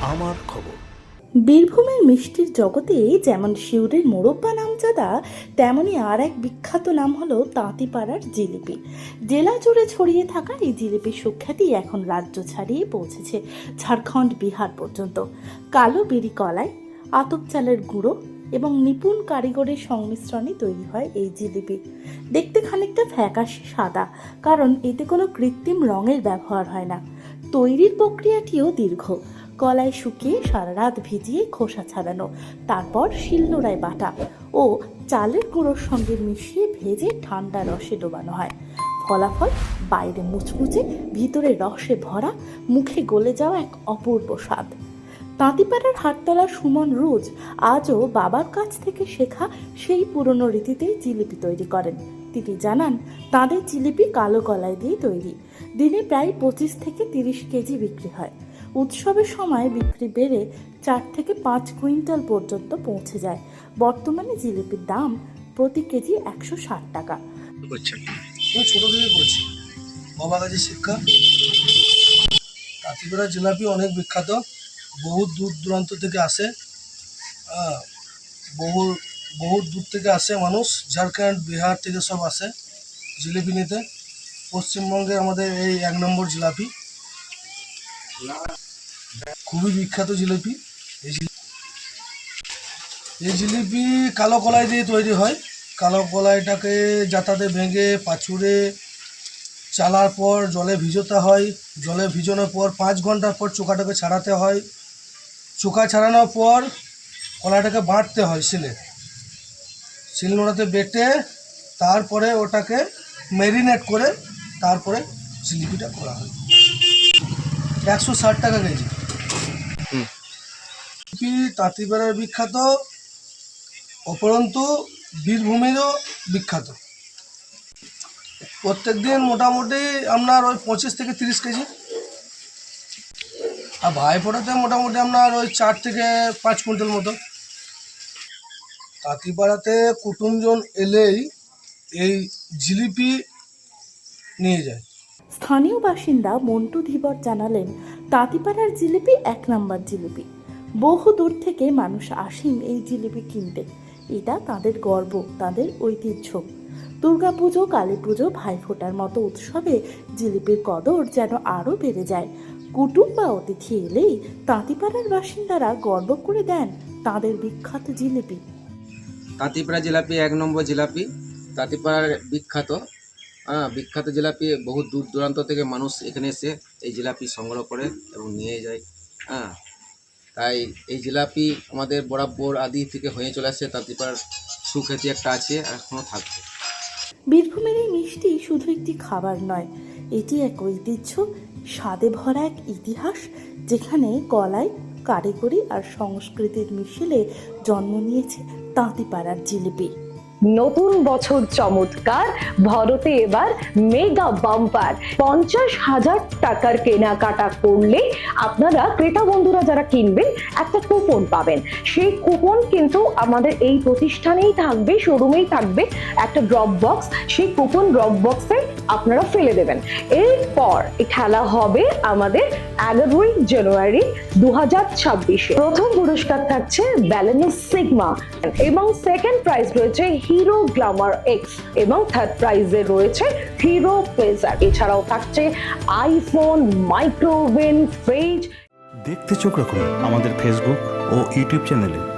আমার খবর। বীরভূমের মিষ্টির জগতে যেমন শিউরের মোরব্বা নামজাদা, তেমনি আর এক বিখ্যাত নাম হলো তাঁতিপাড়ার জিলিপি। জেলা জুড়ে ছড়িয়ে থাকা এই জিলিপির সুখ্যাতি এখন রাজ্য ছাড়িয়ে পৌঁছেছে ঝাড়খণ্ড, বিহার পর্যন্ত। কালো বেরি কলাই, আতপ চালের গুঁড়ো এবং নিপুণ কারিগরের সংমিশ্রণে তৈরি হয় এই জিলিপি। দেখতে খানিকটা ফ্যাকাশে সাদা, কারণ এতে কোনো কৃত্রিম রঙের ব্যবহার হয় না। তৈরির প্রক্রিয়াটিও দীর্ঘ। কলাই শুকিয়ে সারা রাত ভিজিয়ে খোসা ছাড়ানো, তারপর শিলনোড়ায় বাটা ও চালের গুঁড়োর সঙ্গে মিশিয়ে ভেজে ঠান্ডা রসে ডোবানো হয়। ফলাফল, বাইরে মুচমুচে, ভিতরে রসে ভরা, মুখে গলে যাওয়া এক অপূর্ব স্বাদ। তাঁতিপাড়ার হাটতলার সুমন রোজ আজও বাবার কাছ থেকে শেখা সেই পুরনো রীতিতেই জিলিপি তৈরি করেন। তিনি জানান, তাদের জিলিপি কালো কলাই দিয়ে তৈরি। দিনে প্রায় পঁচিশ থেকে তিরিশ কেজি বিক্রি হয়। উৎসবের সময় বিক্রি বেড়ে চার থেকে পাঁচ কুইন্টাল পর্যন্ত পৌঁছে যায়। বর্তমানে জিলিপির দাম প্রতি কেজি একশো ষাট টাকা। ছোট থেকে করছি। শিক্ষা। জিলাপি অনেক বিখ্যাত। বহু দূর দূরান্ত থেকে আসে। হ্যাঁ, বহু বহু দূর থেকে আসে মানুষ। ঝাড়খণ্ড বিহার থেকে সব আসে জিলিপি নিতে। পশ্চিমবঙ্গে আমাদের এই এক নম্বর জিলাপি। খুবই বিখ্যাত জিলিপি। এই জিলিপি কালো কলাই দিয়ে তৈরি হয়। কালো কলাইটাকে যাতাতে ভেঙে পাছুড়ে চালার পর জলে ভিজোতে হয়। জলে ভিজানোর পর পাঁচ ঘণ্টার পর চোকাটাকে ছাড়াতে হয়। চোকা ছাড়ানোর পর কলাইটাকে বাঁটতে হয় শিলে। শিল নোড়াতে বেটে তারপরে ওটাকে ম্যারিনেট করে তারপরে জিলিপিটা করা হয়। একশো ষাট টাকা কেজি। জিলিপি তাঁতিপাড়ার বিখ্যাত অপরন্তু বীরভূমেরও বিখ্যাত। প্রত্যেক দিন মোটামুটি আপনার ওই পঁচিশ থেকে তিরিশ কেজি। আর ভাইফোঁটাতে মোটামুটি আপনার ওই চার থেকে পাঁচ কুইন্টাল মতো। তাঁতিপাড়াতে কুটুমজন এলেই এই জিলিপি নিয়ে যায়। স্থানীয় বাসিন্দা মন্টু ধীবর জানালেন, তাঁতিপাড়ার জিলিপি এক নম্বর জিলিপি। বহু দূর থেকে মানুষ আসেন এই জিলিপি কিনতে। এটা তাদের গর্ব, তাদের ঐতিহ্য। দুর্গাপুজো কালী পুজো ভাইফোঁটার মতো উৎসবে জিলিপির কদর যেন আরও বেড়ে যায়। কুটুম বা অতিথি এলেই তাঁতিপাড়ার বাসিন্দারা গর্ব করে দেন তাদের বিখ্যাত জিলিপি। তাঁতিপাড়া জিলাপি এক নম্বর জিলাপি। তাঁতিপাড়ার বিখ্যাত হ্যাঁ বিখ্যাত জিলাপি বহু দূর দূরান্ত থেকে মানুষ এখানে এসে এই জিলাপি সংগ্রহ করে এবং নিয়ে যায়। হ্যাঁ তাই এই জিলাপি আমাদের বরাবর আদি থেকে হয়ে চলে আসছে তাঁতিপাড়ার সুখ্যাতি একটা আছে আর এখনও থাকবে। বীরভূমের এই মিষ্টি শুধু একটি খাবার নয়, এটি এক ঐতিহ্য, স্বাদে ভরা এক ইতিহাস, যেখানে কলাই কারিগরি আর সংস্কৃতির মিশেলে জন্ম নিয়েছে তাঁতিপাড়ার জিলিপি। নতুন বছর চমৎকার। ভরতে এবার মেগা বাম্পার পঞ্চাশ হাজার টাকার কেনাকাটা করলে আপনারা ক্রেতা বন্ধুরা যারা কিনবেন, একটা কুপন পাবেন। সেই কুপন কিন্তু আমাদের এই প্রতিষ্ঠানেই থাকবে শোরুমেই থাকবে, একটা ড্রপ বক্স সেই কুপন ড্রপ বক্সে আপনারা ফেলে দেবেন। এরপর খেলা হবে আমাদের এগারোই জানুয়ারি দু হাজার ছাব্বিশে। প্রথম পুরস্কার থাকছে ব্যালেন্স সিগমা এবং সেকেন্ড প্রাইজ রয়েছে হিরো গ্লামার এক্স এবং থার্ড প্রাইজে রয়েছে হিরো প্লেজার এছাড়াও থাকছে আইফোন মাইক্রোওভেন ফ্রিজ দেখতে চোখ রাখুন আমাদের ফেসবুক ও ইউটিউব চ্যানেলে